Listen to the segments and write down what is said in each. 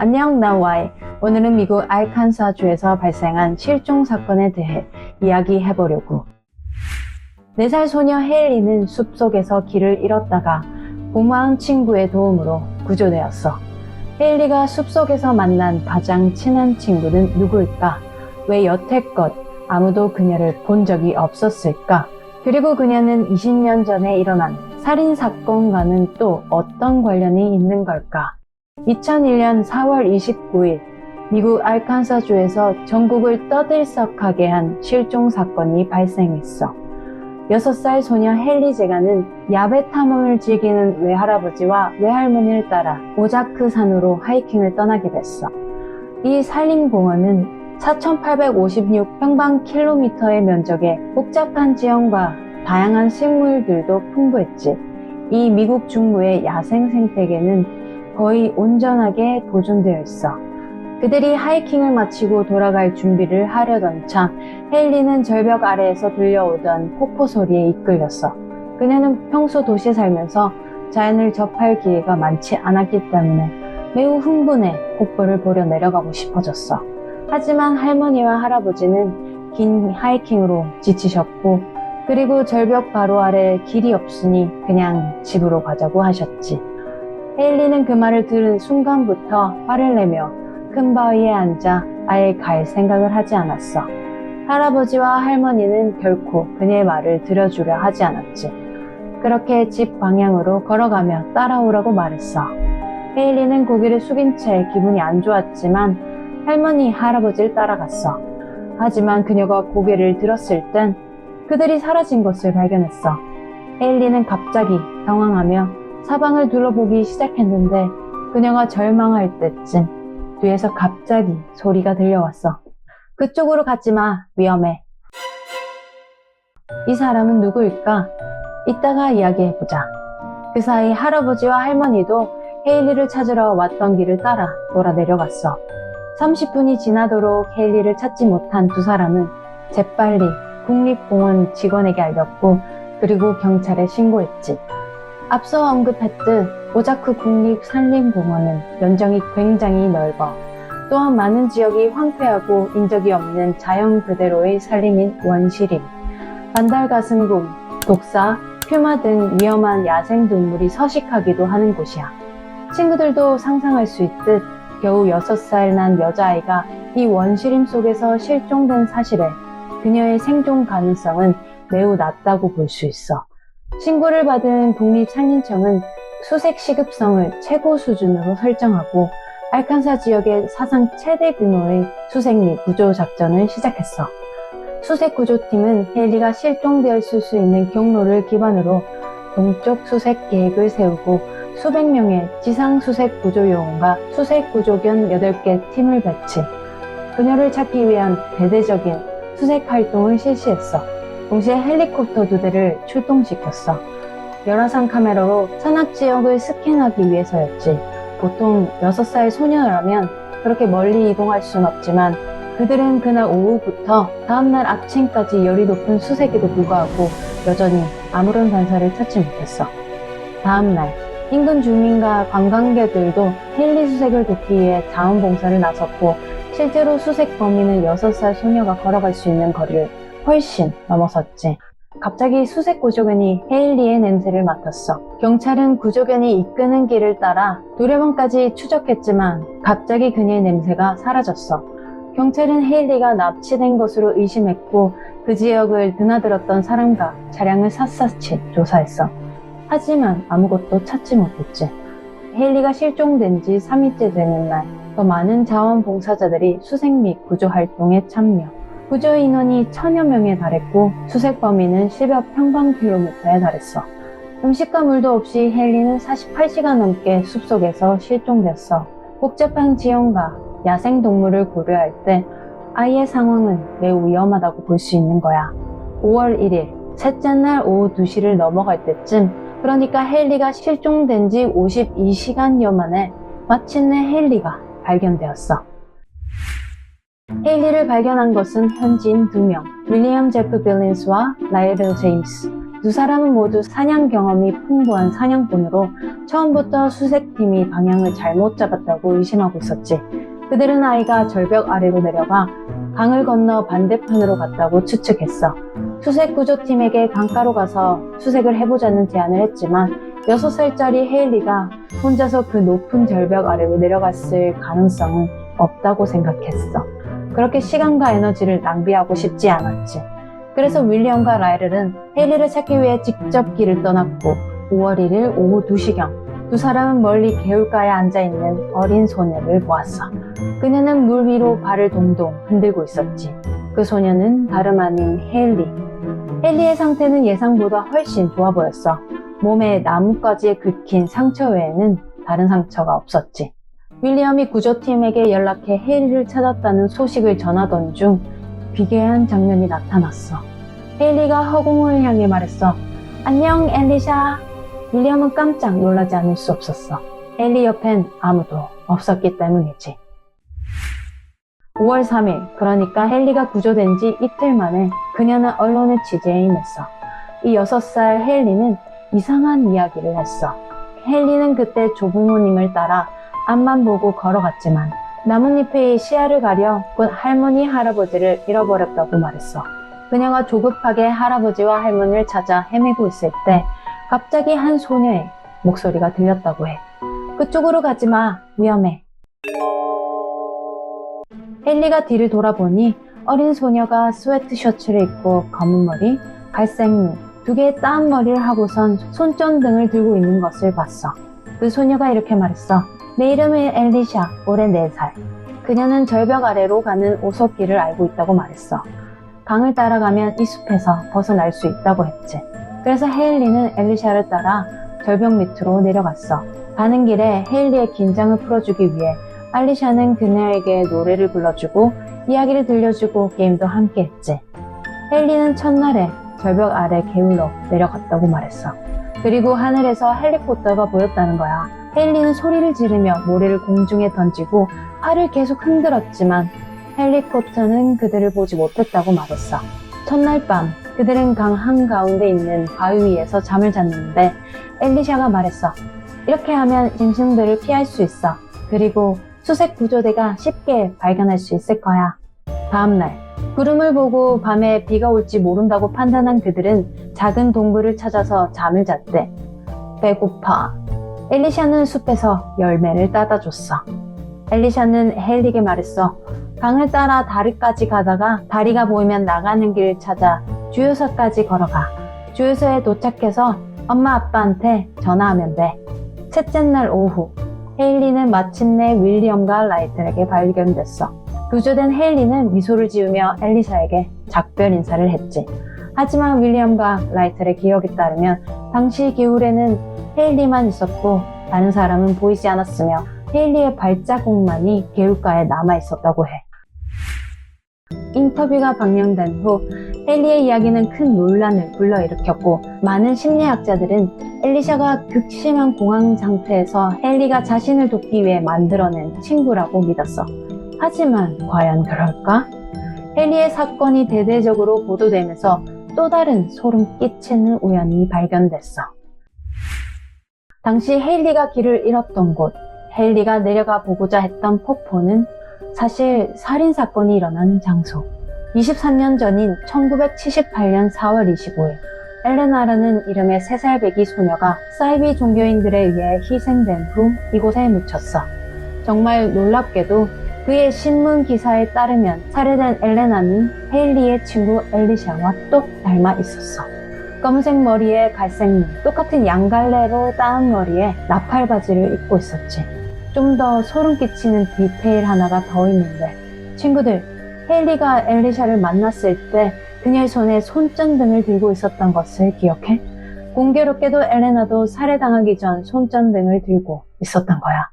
안녕, 나 와이. 오늘은 미국 알칸사주에서 발생한 실종 사건에 대해 이야기해보려고. 4살 소녀 헤일리는 숲속에서 길을 잃었다가 고마운 친구의 도움으로 구조되었어. 헤일리가 숲속에서 만난 가장 친한 친구는 누구일까? 왜 여태껏 아무도 그녀를 본 적이 없었을까? 그리고 그녀는 20년 전에 일어난 살인 사건과는 또 어떤 관련이 있는 걸까? 2001년 4월 29일 미국 알칸사주에서 전국을 떠들썩하게 한 실종 사건이 발생했어. 6살 소녀 헨리 제가는 야외 탐험을 즐기는 외할아버지와 외할머니를 따라 오자크 산으로 하이킹을 떠나게 됐어. 이 산림공원은 4,856 평방킬로미터의 면적에 복잡한 지형과 다양한 식물들도 풍부했지. 이 미국 중부의 야생 생태계는 거의 온전하게 보존되어 있어. 그들이 하이킹을 마치고 돌아갈 준비를 하려던 참 헤일리는 절벽 아래에서 들려오던 폭포 소리에 이끌렸어. 그녀는 평소 도시에 살면서 자연을 접할 기회가 많지 않았기 때문에 매우 흥분해 폭포를 보려 내려가고 싶어졌어. 하지만 할머니와 할아버지는 긴 하이킹으로 지치셨고 그리고 절벽 바로 아래 길이 없으니 그냥 집으로 가자고 하셨지. 헤일리는 그 말을 들은 순간부터 화를 내며 큰 바위에 앉아 아예 갈 생각을 하지 않았어. 할아버지와 할머니는 결코 그녀의 말을 들어주려 하지 않았지. 그렇게 집 방향으로 걸어가며 따라오라고 말했어. 헤일리는 고개를 숙인 채 기분이 안 좋았지만 할머니, 할아버지를 따라갔어. 하지만 그녀가 고개를 들었을 땐 그들이 사라진 것을 발견했어. 헤일리는 갑자기 당황하며 사방을 둘러보기 시작했는데 그녀가 절망할 때쯤 뒤에서 갑자기 소리가 들려왔어. 그쪽으로 가지 마. 위험해. 이 사람은 누구일까? 이따가 이야기해보자. 그 사이 할아버지와 할머니도 헤일리를 찾으러 왔던 길을 따라 돌아 내려갔어. 30분이 지나도록 헤일리를 찾지 못한 두 사람은 재빨리 국립공원 직원에게 알렸고 그리고 경찰에 신고했지. 앞서 언급했듯 오자크 국립산림공원은 면적이 굉장히 넓어 또한 많은 지역이 황폐하고 인적이 없는 자연 그대로의 산림인 원시림, 반달가슴곰, 독사, 퓨마 등 위험한 야생 동물이 서식하기도 하는 곳이야. 친구들도 상상할 수 있듯 겨우 6살 난 여자아이가 이 원시림 속에서 실종된 사실에 그녀의 생존 가능성은 매우 낮다고 볼 수 있어. 신고를 받은 국립산림청은 수색 시급성을 최고 수준으로 설정하고 알칸사 지역의 사상 최대 규모의 수색 및 구조 작전을 시작했어. 수색 구조팀은 헨리가 실종되어 있을 수 있는 경로를 기반으로 동쪽 수색 계획을 세우고 수백 명의 지상 수색 구조 요원과 수색 구조견 8개 팀을 배치. 그녀를 찾기 위한 대대적인 수색 활동을 실시했어. 동시에 헬리콥터 두 대를 출동시켰어. 열화상 카메라로 산악 지역을 스캔하기 위해서였지. 보통 6살 소녀라면 그렇게 멀리 이동할 순 없지만 그들은 그날 오후부터 다음날 아침까지 열이 높은 수색에도 불구하고 여전히 아무런 단서를 찾지 못했어. 다음날 인근 주민과 관광객들도 헨리 수색을 돕기 위해 자원봉사를 나섰고 실제로 수색 범위는 6살 소녀가 걸어갈 수 있는 거리를 훨씬 넘어섰지. 갑자기 수색 구조견이 헤일리의 냄새를 맡았어. 경찰은 구조견이 이끄는 길을 따라 두레번까지 추적했지만 갑자기 그녀의 냄새가 사라졌어. 경찰은 헤일리가 납치된 것으로 의심했고 그 지역을 드나들었던 사람과 차량을 샅샅이 조사했어. 하지만 아무것도 찾지 못했지. 헤일리가 실종된 지 3일째 되는 날, 더 많은 자원봉사자들이 수색 및 구조 활동에 참여. 구조 인원이 천여 명에 달했고 수색 범위는 10여 평방킬로미터에 달했어. 음식과 물도 없이 헨리는 48시간 넘게 숲속에서 실종됐어. 복잡한 지형과 야생 동물을 고려할 때 아이의 상황은 매우 위험하다고 볼 수 있는 거야. 5월 1일, 셋째 날 오후 2시를 넘어갈 때쯤, 그러니까 헨리가 실종된 지 52시간여 만에 마침내 헨리가 발견되었어. 헤일리를 발견한 것은 현지인 두 명, 윌리엄 제프 빌린스와 라이벨 제임스. 두 사람은 모두 사냥 경험이 풍부한 사냥꾼으로 처음부터 수색팀이 방향을 잘못 잡았다고 의심하고 있었지. 그들은 아이가 절벽 아래로 내려가 강을 건너 반대편으로 갔다고 추측했어. 수색 구조팀에게 강가로 가서 수색을 해보자는 제안을 했지만 6살짜리 헤일리가 혼자서 그 높은 절벽 아래로 내려갔을 가능성은 없다고 생각했어. 그렇게 시간과 에너지를 낭비하고 싶지 않았지. 그래서 윌리엄과 라이를은 헤일리를 찾기 위해 직접 길을 떠났고 5월 1일 오후 2시경 두 사람은 멀리 개울가에 앉아있는 어린 소녀를 보았어. 그녀는 물 위로 발을 동동 흔들고 있었지. 그 소녀는 다름 아닌 헤일리. 헤일리의 상태는 예상보다 훨씬 좋아 보였어. 몸에 나뭇가지에 긁힌 상처 외에는 다른 상처가 없었지. 윌리엄이 구조팀에게 연락해 헤일리를 찾았다는 소식을 전하던 중 비계한 장면이 나타났어. 헤일리가 허공을 향해 말했어. 안녕, 엘리샤. 윌리엄은 깜짝 놀라지 않을 수 없었어. 엘리 옆엔 아무도 없었기 때문이지. 5월 3일, 그러니까 헨리가 구조된 지 이틀 만에 그녀는 언론의 취재에 임했어. 이 6살 헨리는 이상한 이야기를 했어. 헨리는 그때 조부모님을 따라 앞만 보고 걸어갔지만 나뭇잎이 시야를 가려 곧 할머니, 할아버지를 잃어버렸다고 말했어. 그녀가 조급하게 할아버지와 할머니를 찾아 헤매고 있을 때 갑자기 한 소녀의 목소리가 들렸다고 해. 그쪽으로 가지 마. 위험해. 헨리가 뒤를 돌아보니 어린 소녀가 스웨트 셔츠를 입고 검은 머리, 갈색 눈, 두 개의 따은 머리를 하고선 손전등을 들고 있는 것을 봤어. 그 소녀가 이렇게 말했어. 내 이름은 엘리샤, 올해 4살. 그녀는 절벽 아래로 가는 오솔길을 알고 있다고 말했어. 강을 따라가면 이 숲에서 벗어날 수 있다고 했지. 그래서 헤일리는 엘리샤를 따라 절벽 밑으로 내려갔어. 가는 길에 헤일리의 긴장을 풀어주기 위해 알리샤는 그녀에게 노래를 불러주고 이야기를 들려주고 게임도 함께 했지. 헨리는 첫날에 절벽 아래 개울로 내려갔다고 말했어. 그리고 하늘에서 헬리콥터가 보였다는 거야. 헨리는 소리를 지르며 모래를 공중에 던지고 팔을 계속 흔들었지만 헬리콥터는 그들을 보지 못했다고 말했어. 첫날 밤 그들은 강 한가운데 있는 바위 위에서 잠을 잤는데 엘리샤가 말했어. 이렇게 하면 짐승들을 피할 수 있어. 그리고 수색 구조대가 쉽게 발견할 수 있을 거야. 다음날, 구름을 보고 밤에 비가 올지 모른다고 판단한 그들은 작은 동굴을 찾아서 잠을 잤대. 배고파. 엘리샤는 숲에서 열매를 따다 줬어. 엘리샤는 헬릭에 말했어. 강을 따라 다리까지 가다가 다리가 보이면 나가는 길을 찾아 주유소까지 걸어가. 주유소에 도착해서 엄마 아빠한테 전화하면 돼. 셋째 날 오후, 헤일리는 마침내 윌리엄과 라이틀에게 발견됐어. 구조된 헤일리는 미소를 지으며 엘리사에게 작별 인사를 했지. 하지만 윌리엄과 라이틀의 기억에 따르면 당시 개울에는 헤일리만 있었고 다른 사람은 보이지 않았으며 헤일리의 발자국만이 개울가에 남아 있었다고 해. 인터뷰가 방영된 후 헨리의 이야기는 큰 논란을 불러일으켰고 많은 심리학자들은 엘리샤가 극심한 공황 상태에서 헨리가 자신을 돕기 위해 만들어낸 친구라고 믿었어. 하지만 과연 그럴까? 헨리의 사건이 대대적으로 보도되면서 또 다른 소름 끼치는 우연이 발견됐어. 당시 헤일리가 길을 잃었던 곳, 헤일리가 내려가 보고자 했던 폭포는 사실 살인 사건이 일어난 장소. 23년 전인 1978년 4월 25일, 엘레나라는 이름의 3살 배기 소녀가 사이비 종교인들에 의해 희생된 후 이곳에 묻혔어. 정말 놀랍게도 그의 신문 기사에 따르면 살해된 엘레나는 헤일리의 친구 엘리샤와 똑 닮아 있었어. 검은색 머리에 갈색 눈, 똑같은 양갈래로 따은 머리에 나팔 바지를 입고 있었지. 좀 더 소름 끼치는 디테일 하나가 더 있는데 친구들 헤일리가 엘리샤를 만났을 때 그녀의 손에 손전등을 들고 있었던 것을 기억해? 공교롭게도 엘레나도 살해당하기 전 손전등을 들고 있었던 거야.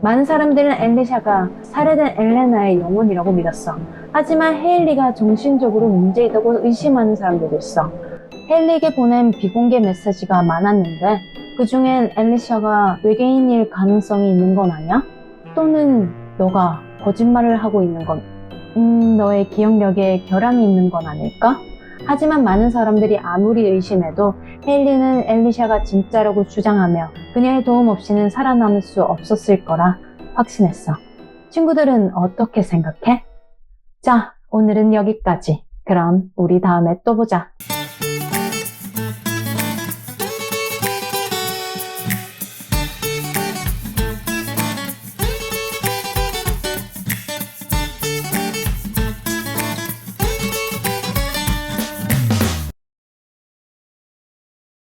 많은 사람들은 엘리샤가 살해된 엘레나의 영혼이라고 믿었어. 하지만 헤일리가 정신적으로 문제있다고 의심하는 사람들도 있어. 헤일리에게 보낸 비공개 메시지가 많았는데 그 중엔 엘리샤가 외계인일 가능성이 있는 건 아니야? 또는 너가 거짓말을 하고 있는 건, 음, 너의 기억력에 결함이 있는 건 아닐까? 하지만 많은 사람들이 아무리 의심해도 헤일리는 엘리샤가 진짜라고 주장하며 그녀의 도움 없이는 살아남을 수 없었을 거라 확신했어. 친구들은 어떻게 생각해? 자, 오늘은 여기까지. 그럼 우리 다음에 또 보자.